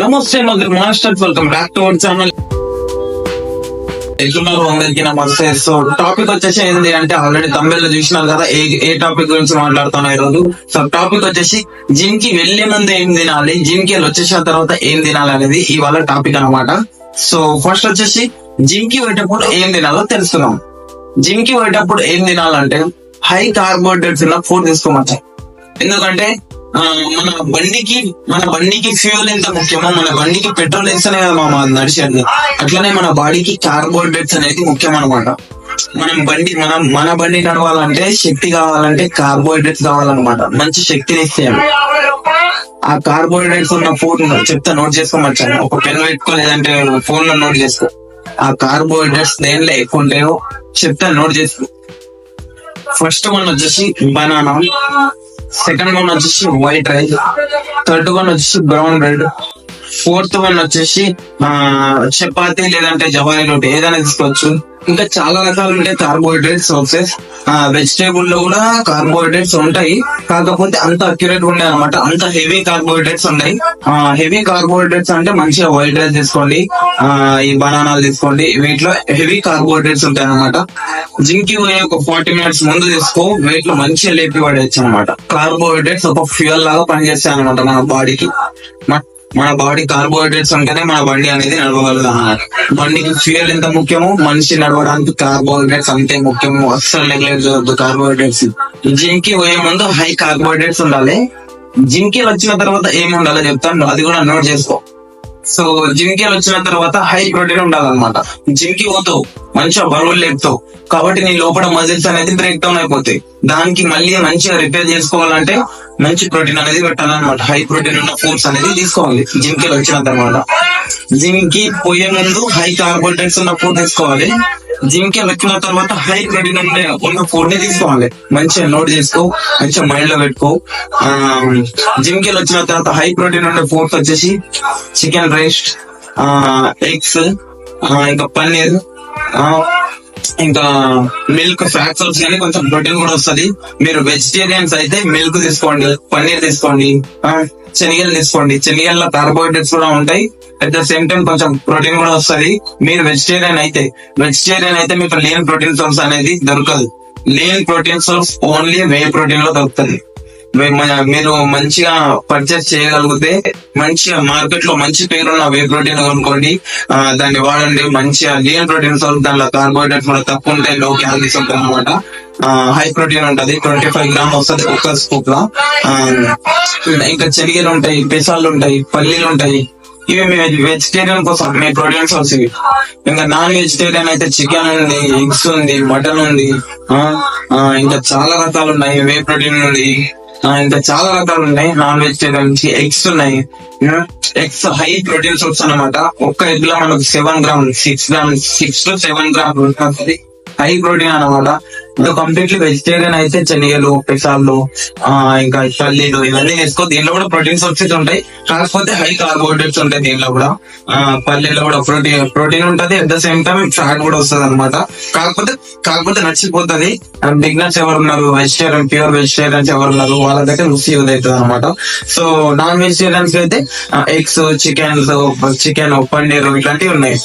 నమస్తే Madhur master welcome back to our channel. ఎట్లున్నారు అందరికీ నమస్తే. సో టాపిక్ వచ్చేసి ఏంటి అంటే ఆల్రెడీ తమిళలో చూసినారు కదా ఏ ఏ టాపిక్ గురించి మాట్లాడుతున్నా ఈ రోజు సో టాపిక్ వచ్చేసి జిమ్కి వెళ్ళే ముందు ఏం తినాలి జిమ్కి వచ్చేసిన తర్వాత ఏం తినాలి అనేది ఇవాళ టాపిక్ అన్నమాట. సో ఫస్ట్ వచ్చేసి జిమ్కి పోయేటప్పుడు ఏం తినాలో తెలుసుకుందాం. జిమ్కి పోయేటప్పుడు ఏం తినాలంటే హై కార్బోహైడ్రేట్స్ ఉన్న ఫుడ్ తీసుకోమచ్చా ఎందుకంటే మన బండికి మన బండికి ఫ్యూల్ ఎంత ముఖ్యమో మన బండికి పెట్రోల్ వేస్తేనే కదా మా నడిచేది. అట్లనే మన బాడీకి కార్బోహైడ్రేట్స్ అనేది ముఖ్యం అనమాట మనం బండి మనం మన బండి నడవాలంటే శక్తి కావాలంటే కార్బోహైడ్రేట్స్ కావాలన్నమాట. మంచి శక్తిని ఇస్తాయి ఆ కార్బోహైడ్రేట్స్ ఉన్న ఫుడ్ చెప్తా నోట్ చేసుకోమచ్చాను ఒక పెన్ పెట్టుకో లేదంటే ఫోన్లో నోట్ చేసుకో. ఆ కార్బోహైడ్రేట్స్ దేనిలో ఎక్కువ ఉంటాయో చెప్తా నోట్ చేసుకో. ఫస్ట్ వన్ వచ్చేసి బనానా సెకండ్ వన్ వచ్చేసి వైట్ రైస్ థర్డ్ వన్ వచ్చేసి బ్రౌన్ బ్రెడ్ ఫోర్త్ వన్ వచ్చేసి ఆ చపాతీ లేదంటే జవారీ రోటీ ఏదైనా తీసుకోవచ్చు. ఇంకా చాలా రకాలు ఉంటాయి కార్బోహైడ్రేట్స్ సోర్సెస్ వెజిటేబుల్లో కూడా కార్బోహైడ్రేట్స్ ఉంటాయి. కాకపోతే అంత అక్యురేట్ ఉన్నాయి అనమాట అంత హెవీ కార్బోహైడ్రేట్స్ ఉన్నాయి. హెవీ కార్బోహైడ్రేట్స్ అంటే మంచిగా వైట్ రైస్ తీసుకోండి. ఆ ఈ బనానాలు తీసుకోండి. వీటిలో హెవీ కార్బోహైడ్రేట్స్ ఉంటాయి అనమాట జిమ్కి పోయే ఒక ఫార్టీ మినిట్స్ ముందు తీసుకో. వెయిట్లో మంచిగా లేపి పడేయచ్చు అనమాట కార్బోహైడ్రేట్స్ ఒక ఫ్యూయల్ లాగా పనిచేస్తాయి అనమాట మన బాడీకి మన బాడీ కార్బోహైడ్రేట్స్ ఉంటేనే మన బండి అనేది నడవగలదు అన్నమాట బండికి ఫ్యూయల్ ఎంత ముఖ్యమో మనిషి నడవడానికి కార్బోహైడ్రేట్స్ అంతే ముఖ్యము అస్సలు నెగ్లెక్ట్ చేయొద్దు కార్బోహైడ్రేట్స్ జిమ్కి పోయే ముందు హై కార్బోహైడ్రేట్స్ ఉండాలి. జిమ్కి వచ్చిన తర్వాత ఏమి ఉండాలో చెప్తాను. అది కూడా నోట్ చేసుకో. సో జిమ్కి వచ్చిన తర్వాత హై ప్రోటీన్ ఉండాలన్నమాట. జిమ్కి పోతావు మంచిగా బరువులు లేపుతావు. కాబట్టి నీ లోపల మజిల్స్ అనేది బ్రేక్ డౌన్ అయిపోతాయి. దానికి మళ్ళీ మంచిగా రిపేర్ చేసుకోవాలంటే మంచి ప్రోటీన్ అనేది పెట్టాలన్నమాట. హై ప్రోటీన్ ఉన్న ఫుడ్స్ అనేది తీసుకోవాలి. జిమ్కి వచ్చిన తర్వాత జిమ్కి పోయే ముందు హై కార్బోహైడ్రేట్స్ ఉన్న ఫుడ్ తీసుకోవాలి. జిమ్కి వచ్చిన తర్వాత హై ప్రోటీన్ ఉండే ఉన్న ఫుడ్ని తీసుకోవాలి. మంచిగా నోట్ చేసుకో మంచిగా మైండ్లో పెట్టుకో. జిమ్కి వచ్చిన తర్వాత హై ప్రోటీన్ ఉండే ఫుడ్స్ వచ్చేసి చికెన్ రైస్ ఎగ్స్ ఇంకా పన్నీర్ ఆ, ఇంకా మిల్క్ ఫ్యాట్ సోర్స్ కానీ కొంచెం ప్రోటీన్ కూడా వస్తది. మీరు వెజిటేరియన్స్ అయితే మిల్క్ తీసుకోండి పన్నీర్ తీసుకోండి ఆ, శనగలు తీసుకోండి. శనగల్లో కార్బోహైడ్రేట్స్ కూడా ఉంటాయి. అట్ ద సేమ్ టైం కొంచెం ప్రోటీన్ కూడా వస్తది. మీరు వెజిటేరియన్ అయితే వెజిటేరియన్ అయితే మీకు లేని ప్రోటీన్ సోర్స్ అనేది దొరకదు. లేని ప్రోటీన్ సోర్స్ ఓన్లీ వే ప్రోటీన్లో దొరుకుతుంది. మీరు మంచిగా పర్చేస్ చేయగలిగితే మంచిగా మార్కెట్లో మంచి పేరున్న వే ప్రోటీన్ కొనుక్కోండి. దాన్ని వాడండి. మంచిగా లీన్ ప్రోటీన్ సోర్స్ దాంట్లో కార్బోహైడ్రేట్స్ కూడా తక్కువ ఉంటాయి లో క్యాలరీస్ ఉంటాయి అనమాట హై ప్రోటీన్ ఉంటది ట్వంటీ ఫైవ్ గ్రామ్ వస్తుంది ఒక్క స్కూప్లో. ఇంకా చెరిగేలు ఉంటాయి పెసాలు ఉంటాయి పల్లీలు ఉంటాయి. ఇవి మీ వెజిటేరియన్ కోసం మీ ప్రోటీన్ వస్తాయి ఇంకా నాన్ వెజిటేరియన్ అయితే చికెన్ ఉంది ఎగ్స్ ఉంది మటన్ ఉంది. ఆ, ఇంకా చాలా రకాలు ఉన్నాయి వే ప్రోటీన్ ఉంది. ఇంకా చాలా రకాలు ఉన్నాయి. నాన్ వెజిటేరియన్ నుంచి ఎగ్స్ ఉన్నాయి. ఎగ్స్ హై ప్రోటీన్ సోర్స్ అన్నమాట. ఒక్క ఎగ్లో మనకు seven gram six gram six to seven gram ఉంటుంది. హై ప్రోటీన్ అన్నమాట. ఇంకా కంప్లీట్లీ వెజిటేరియన్ అయితే శనగలు పెసాలు ఆ ఇంకా పల్లీలు ఇవన్నీ వేసుకో. దీనిలో కూడా ప్రోటీన్స్ వచ్చేసి ఉంటాయి. కాకపోతే హై కార్బోహైడ్రేట్స్ ఉంటాయి దీనిలో కూడా. ఆ పల్లీలో కూడా ప్రోటీన్ ప్రోటీన్ ఉంటది. At the same time fat కూడా వస్తుంది అనమాట కాకపోతే కాకపోతే నచ్చిపోతుంది. బిగ్నర్స్ ఎవరు ఉన్నారు? వెజిటేరియన్ ప్యూర్ వెజిటేరియన్స్ ఎవరు ఉన్నారు? వాళ్ళకైతే రుచి యూజ్ అవుతుంది అనమాట సో నాన్ వెజిటేరియన్స్ అయితే ఎగ్స్ చికెన్స్ చికెన్ పన్నీర్ ఇట్లాంటివి ఉన్నాయి.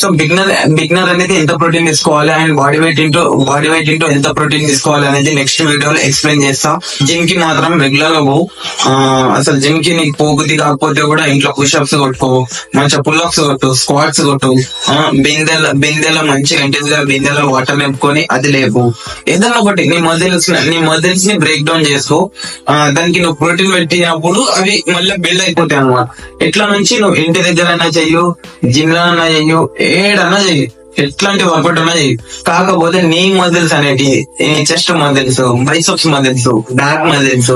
సో బిగ్నర్ బిగ్నర్ అనేది ఎంత ప్రోటీన్ తీసుకోవాలి and body weight into body weight into ఎంత ప్రోటీన్ తీసుకోవాలి అనేది నెక్స్ట్ వీడియోలో ఎక్స్ప్లెయిన్ చేస్తా. జిమ్కి మాత్రం రెగ్యులర్గా అసలు జిమ్కి నీకు పోగుది కాకపోతే కూడా ఇంట్లో పుషప్స్ కొట్టుకో మంచిగా పుల్అప్స్ కొట్టు స్క్వాట్స్ కొట్టు. బిందెల బిందెల మంచిగా ఇంటి గా బిందెలో వాటర్ నింపుకొని అది లేపు. ఏదన్నా ఒకటి నీ మజిల్స్ నీ మజిల్స్ని బ్రేక్ డౌన్ చేసుకో. దానికి నువ్వు ప్రోటీన్ పెట్టినప్పుడు అవి మళ్ళీ బిల్డ్ అయిపోతాయి అనమాట ఇట్లా నుంచి నువ్వు ఇంటి దగ్గరైనా చెయ్యు జిమ్లో అయినా చెయ్యు ఏడన్నా చెయ్యి. ఎట్లాంటి వర్కౌట్ అన్నా చెయ్యి. కాకపోతే నీ మజిల్స్ అనేటి chest muscles biceps muscles back muscles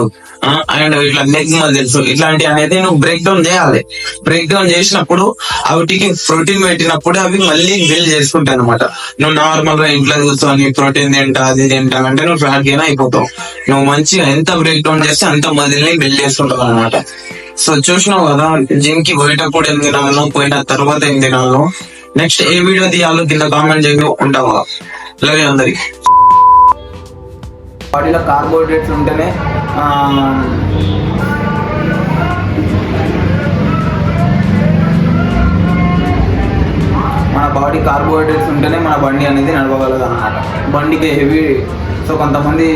and ఇట్లా నెగ్ మజిల్స్ ఇట్లాంటి అనేది నువ్వు బ్రేక్ డౌన్ చేయాలి. బ్రేక్ డౌన్ చేసినప్పుడు వాటికి ప్రోటీన్ పెట్టినప్పుడు అవి మళ్ళీ బిల్డ్ చేసుకుంటాయి అనమాట నువ్వు నార్మల్గా ఇంట్లో కూర్చొని ప్రోటీన్ తింటా అది తింటా అంటే నువ్వు ఫ్యాట్ గెయిన్ అయిపోతావు. నువ్వు మంచిగా ఎంత బ్రేక్ డౌన్ చేస్తే అంత మజిల్ని బిల్డ్ చేసుకుంటావు అనమాట సో చూసినావు కదా జిమ్కి పోయేటప్పుడు ఎన్ని తినాలో పోయిన తర్వాత ఎన్ని తినాలో? నెక్స్ట్ ఏ వీడియో తీయాలో కింద కామెంట్ చేయకుండా అలాగే అందరికి. బాడీలో కార్బోహైడ్రేట్స్ ఉంటేనే మన బాడీ కార్బోహైడ్రేట్స్ ఉంటేనే మన బండి అనేది నడవగలదు అన్నమాట బండికి హెవీ. సో కొంతమంది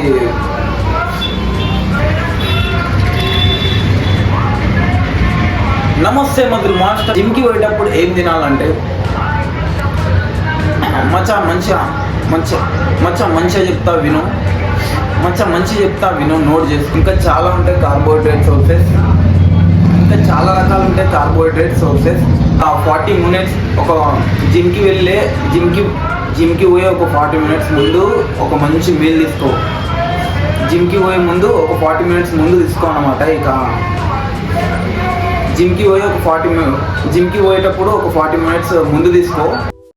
నమస్తే మధురు మాస్టర్. జిమ్కి పోయేటప్పుడు ఏం తినాలంటే మచ్చా మంచిగా మంచి మచ్చా మంచిగా చెప్తా విను. మచ్చా మంచి చెప్తా విను నోట్ చేసి. ఇంకా చాలా ఉంటాయి కార్బోహైడ్రేట్ సోర్సెస్ ఇంకా చాలా రకాలు ఉంటాయి కార్బోహైడ్రేట్ సోర్సెస్ ఆ ఫార్టీ మినిట్స్ ఒక జిమ్కి వెళ్ళే జిమ్కి జిమ్కి పోయే ఒక ఫార్టీ మినిట్స్ ముందు ఒక మంచి మీల్ తీసుకో. జిమ్కి పోయే ముందు ఒక ఫార్టీ మినిట్స్ ముందు తీసుకో అనమాట ఇక. జిమ్కి పోయి ఒక ఫార్టీ జిమ్కి పోయేటప్పుడు ఒక ఫార్టీ మినిట్స్ ముందు తీసుకో.